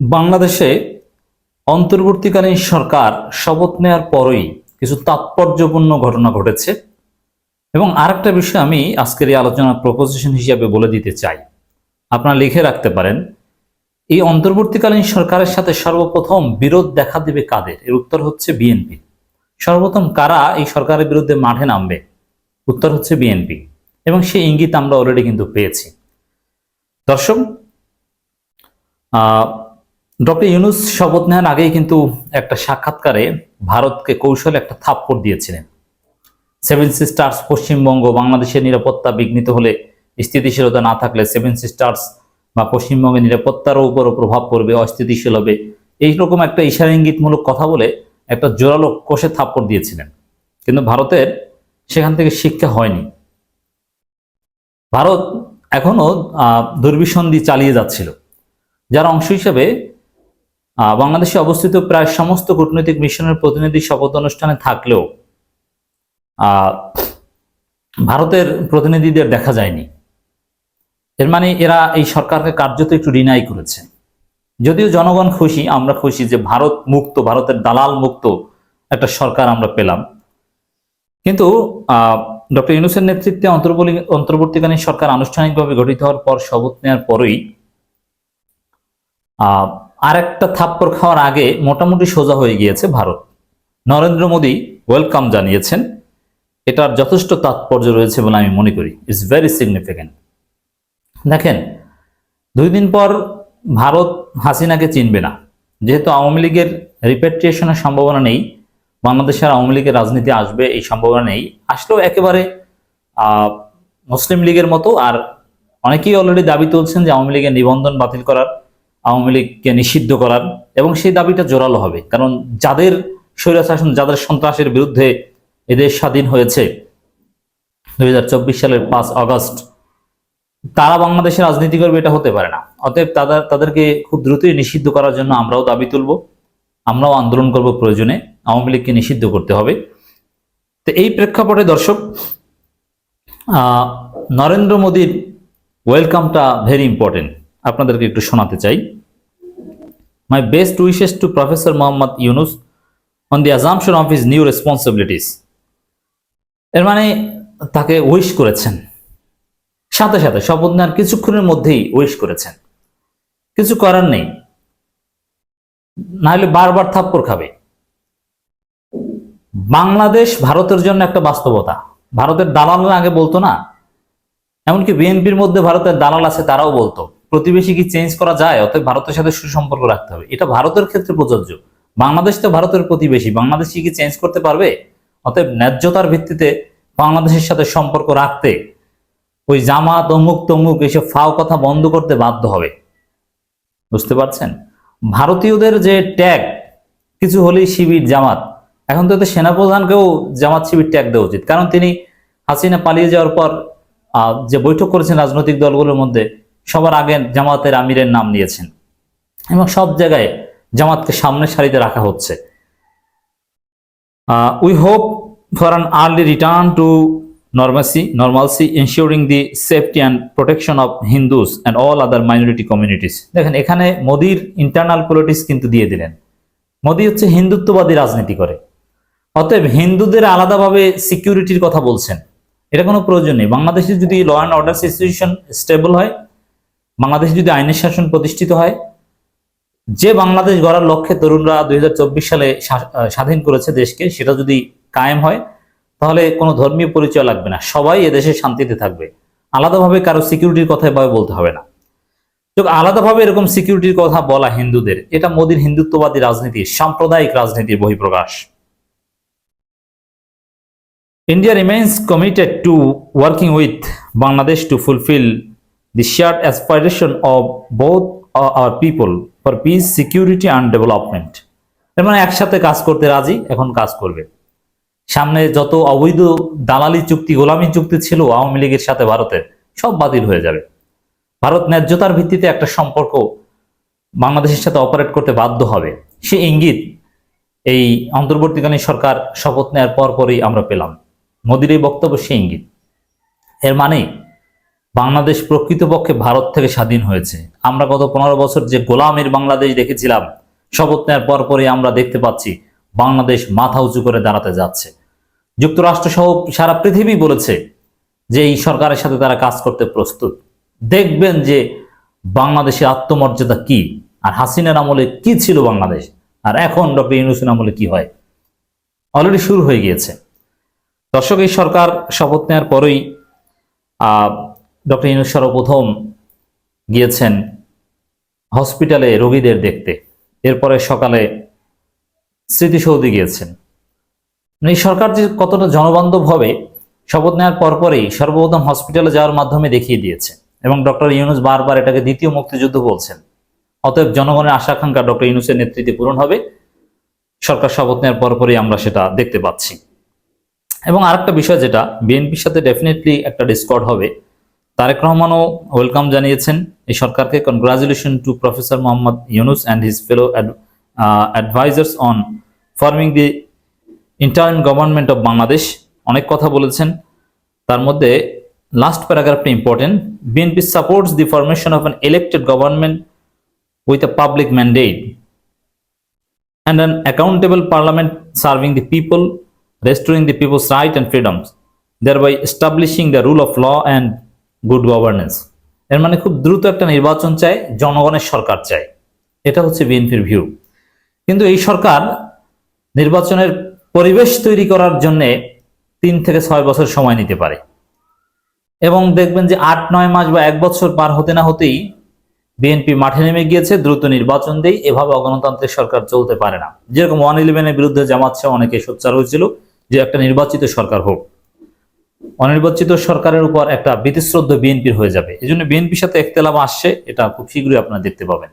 বাংলাদেশে অন্তর্বর্তীকালীন সরকার শপথ নেওয়ার পরই কিছু তাৎপর্যপূর্ণ ঘটনা ঘটেছে। এবং আরেকটা বিষয় আমি আজকের এই আলোচনার প্রপোজিশন হিসাবে বলে দিতে চাই। আপনারা লিখে রাখতে পারেন, এই অন্তর্বর্তীকালীন সরকারের সাথে সর্বপ্রথম বিরোধ দেখা দেবে কাদের? এর উত্তর হচ্ছে বিএনপি। সর্বপ্রথম কারা এই সরকারের বিরুদ্ধে মাঠে নামবে? উত্তর হচ্ছে বিএনপি। এবং সেই ইঙ্গিত আমরা অলরেডি কিন্তু পেয়েছি। দর্শক ডক্টর ইউনুস শপথ নেওয়ার আগেই কিন্তু একটা সাক্ষাৎকারে ভারতকে কৌশলে একটা থাপ্পড় দিয়েছিলেন। সেভেন সিস্টার্স পশ্চিমবঙ্গ বাংলাদেশের নিরাপত্তা বিঘ্নিত হলে স্থিতিশীলতা না থাকলে সেভেন সিস্টার্স বা পশ্চিমবঙ্গের নিরাপত্তারও উপরও প্রভাব পড়বে অস্থিতিশীল হবে। এইরকম একটা ইশারা ইঙ্গিতমূলক কথা বলে একটা জোরালো কোষে থাপ্পড় দিয়েছিলেন। কিন্তু ভারতের সেখান থেকে শিক্ষা হয়নি। ভারত এখনও আহ, দুর্বিসন্ধি চালিয়ে যাচ্ছিল। যার অংশ হিসেবে বাংলাদেশে অবস্থিত প্রায় সমস্ত কূটনৈতিক মিশনের প্রতিনিধি শপথ অনুষ্ঠানে থাকলেও ভারতের প্রতিনিধিদের দেখা যায়নি। এর মানে এরা এই সরকারকে কার্যত একটু রিনাই করেছে। যদিও জনগণ খুশি, আমরা খুশি যে ভারত মুক্ত, ভারতের দালাল মুক্ত একটা সরকার আমরা পেলাম। কিন্তু ডক্টর ইউনুসের নেতৃত্বে অন্তর্বলী- অন্তর্বর্তীকালীন সরকার আনুষ্ঠানিকভাবে গঠিত হওয়ার পর শপথ নেওয়ার পরই আরেকটা থাপ্পড় খাওয়ার আগে মোটামুটি সোজা হয়ে গিয়েছে ভারত। নরেন্দ্র মোদী ওয়েলকাম জানিয়েছেন, এটার যথেষ্ট তাৎপর্য রয়েছে বলে আমি মনে করি। ইটস ভেরি সিগনিফিক্যান্ট দেখেন, দুই দিন পর ভারত হাসিনাকে চিনবে না। যেহেতু আওয়ামী লীগের রিপেট্রিয়েশনের সম্ভাবনা নেই বাংলাদেশের আওয়ামী লীগের রাজনীতি আসবে এই সম্ভাবনা নেই। আসলেও একেবারে মুসলিম লীগের মতো, আর অনেকেই অলরেডি দাবি তুলছেন যে আওয়ামী লীগের নিবন্ধন বাতিল করার আওয়ামী লীগকে নিষিদ্ধ করার এবং সেই দাবিটা জোরালো হবে। কারণ যাদের স্বৈরশাসন যাদের সন্ত্রাসের বিরুদ্ধে এদেশ স্বাধীন হয়েছে, দুই হাজার চব্বিশ সালের পাঁচ আগস্ট, তারা বাংলাদেশের রাজনীতি করবে এটা হতে পারে না। অতএব তাদের, তাদেরকে খুব দ্রুতই নিষিদ্ধ করার জন্য আমরাও দাবি তুলব। আমরাও আন্দোলন করব প্রয়োজনে, আওয়ামী লীগকে নিষিদ্ধ করতে হবে। তো এই প্রেক্ষাপটে দর্শক নরেন্দ্র মোদীর ওয়েলকামটা ভেরি ইম্পর্টেন্ট আপনাদেরকে একটু শোনাতে চাই। My best wishes to professor Mohammad Yunus on the assumption of his new responsibilities এর মানে তাকে উইশ করেছেন। সাথে সাথে শপথ নেওয়ার কিছুক্ষণের মধ্যেই উইশ করেছেন। কিছু করার নেই। নাহলে বারবার থাপ্পড় খাবে। বাংলাদেশ ভারতের জন্য একটা বাস্তবতা। ভারতের দালালরা আগে বলতো না, এমনকি বিএনপির মধ্যে ভারতের দালাল আছে তারাও বলতো। প্রতিবেশী কি চেঞ্জ করা যায়? অতএব ভারতের সাথে সুসম্পর্ক রাখতে হবে। এটা ভারতের ক্ষেত্রে প্রযোজ্য। বাংলাদেশ তো ভারতের প্রতিবেশী। বাংলাদেশ কি চেঞ্জ করতে পারবে? অতএব ন্যায্যতার ভিত্তিতে বাংলাদেশের সাথে সম্পর্ক রাখতে ওই জামাত, অমুক তমুক এসব ফাও কথা বন্ধ করতে বাধ্য হবে। বুঝতে পারছেন? ভারতীয়দের যে ট্যাগ, কিছু হলেই শিবির, জামাত। এখন তো সেনাপ্রধানকেও জামাত শিবির ট্যাগ দেওয়া উচিত। কারণ তিনি হাসিনা পালিয়ে যাওয়ার পর যে বৈঠক করেছেন রাজনৈতিক দলগুলোর মধ্যে সবার আগে জামাতের আমিরের নাম নিয়েছেন। এবং সব জায়গায় জামাতকে সামনের সারিতে রাখা হচ্ছে। We hope for an early return to normalcy normalcy, ensuring the safety and protection of hindus and all other minority communities দেখেন, এখানে মোদির ইন্টারনাল পলিটিক্স কিন্তু দিয়ে দিলেন। মোদি হচ্ছে হিন্দুত্ববাদী রাজনীতি করে। অতএব হিন্দুদের আলাদাভাবে সিকিউরিটির কথা বলছেন। এটা কোনো প্রয়োজন নেই। বাংলাদেশে যদি law and order situation stable হয় বাংলাদেশে যদি আইনের শাসন প্রতিষ্ঠিত হয়, যে বাংলাদেশ গড়ার লক্ষ্যে তরুণরা দুই হাজার চব্বিশ সালে স্বাধীন করেছে দেশকে, সেটা যদি কায়েম হয়, তাহলে কোনো ধর্মীয় পরিচয় লাগবে না। সবাই এদেশে শান্তিতে থাকবে। আলাদাভাবে কারও সিকিউরিটির কথা এভাবে বলতে হবে না। তো আলাদাভাবে এরকম সিকিউরিটির কথা বলা হিন্দুদের, এটা মোদীর হিন্দুত্ববাদী রাজনীতি সাম্প্রদায়িক রাজনীতির বহিঃপ্রকাশ। India remains committed to working with Bangladesh to fulfill the shared aspiration of both our our people for peace, security and development. এর মানে একসাথে কাজ করতে রাজি এখন কাজ করবে। সামনে যত অবৈধ দালালি চুক্তি গোলামি চুক্তি ছিল আওয়ামী লীগের সাথে ভারতের সব বাতিল হয়ে যাবে। ভারত ন্যায্যতার ভিত্তিতে একটা সম্পর্ক বাংলাদেশের সাথে অপারেট করতে বাধ্য হবে। সে ইঙ্গিত এই অন্তর্বর্তীকালীন সরকার শপথ নেওয়ার পর পরই আমরা পেলাম। মোদির এই বক্তব্য সে ইঙ্গিত। এর মানে বাংলাদেশ প্রকৃতপক্ষে ভারত থেকে স্বাধীন হয়েছে। আমরা গত পনেরো বছর যে গোলামের বাংলাদেশ দেখেছিলাম, শপথ নেওয়ার পরপরই আমরা দেখতে পাচ্ছি বাংলাদেশ মাথা উঁচু করে দাঁড়াতে যাচ্ছে। যুক্তরাষ্ট্র সহ সারা পৃথিবী বলেছে যে এই সরকারের সাথে তারা কাজ করতে প্রস্তুত। দেখবেন যে বাংলাদেশের আত্মমর্যাদা কি, আর হাসিনার আমলে কি ছিল বাংলাদেশ, আর এখন ডক্টর ইউনুসের আমলে কি হয়? অলরেডি শুরু হয়ে গিয়েছে। দর্শক, এই সরকার শপথ নেওয়ার পরেই ডক্টর ইউনুস সর্বপ্রথম গিয়েছেন হসপিটালে রোগীদের দেখতে। এরপরে সকালে স্মৃতিসৌধে গিয়েছেন। মানে এই সরকার যে কতটা জনবান্ধব হবে, শপথ নেওয়ার পরপরই সর্বপ্রথম হসপিটালে যাওয়ার মাধ্যমে দেখিয়ে দিয়েছে এবং ডক্টর ইউনুস বারবার এটাকে দ্বিতীয় মুক্তিযুদ্ধ বলছেন। অতএব জনগণের আশা আকাঙ্ক্ষা ডক্টর ইউনুসের নেতৃত্বে পূরণ হবে। সরকার শপথ নেওয়ার পরপরই আমরা সেটা দেখতে পাচ্ছি। এবং আরেকটা বিষয় যেটা, বিএনপির সাথে ডেফিনেটলি একটা ডিসকর্ড হবে তারেক রহমানও ওয়েলকাম জানিয়েছেন। এই সরকারকে congratulation to professor Mohammad Yunus and his fellow advisers on forming the interim government of Bangladesh অনেক কথা বলেছেন। তার মধ্যে last প্যারাগ্রাফটা important BNP supports the formation of an elected government with with a public mandate and an accountable parliament serving the people, restoring the people's rights and freedoms, thereby establishing the rule of law and good governance. এর মানে খুব দ্রুত একটা নির্বাচন চাই, জনগণের সরকার চাই। এটা হচ্ছে বিএনপির ভিউ কিন্তু এই সরকার নির্বাচনের পরিবেশ তৈরি করার জন্য তিন থেকে ছয় বছর সময় নিতে পারে। এবং দেখবেন যে আট, নয় মাস বা এক বছর পার হতে না হতেই বিএনপি মাঠে নেমে গিয়েছে, দ্রুত নির্বাচন দেই এভাবে অগণতান্ত্রিক সরকার চলতে পারে না। যেরকম ওয়ান ইলেভেনের বিরুদ্ধে জামাত অনেকে সোচ্চার হয়েছিল যে একটা নির্বাচিত সরকার হোক। অনির্বাচিত সরকারের উপর একটা বিতিশ্রদ্ধ বিএনপির হয়ে যাবে। এই জন্য বিএনপির সাথে একতেলাপ আসছে, এটা খুব শীঘ্রই আপনারা দেখতে পাবেন।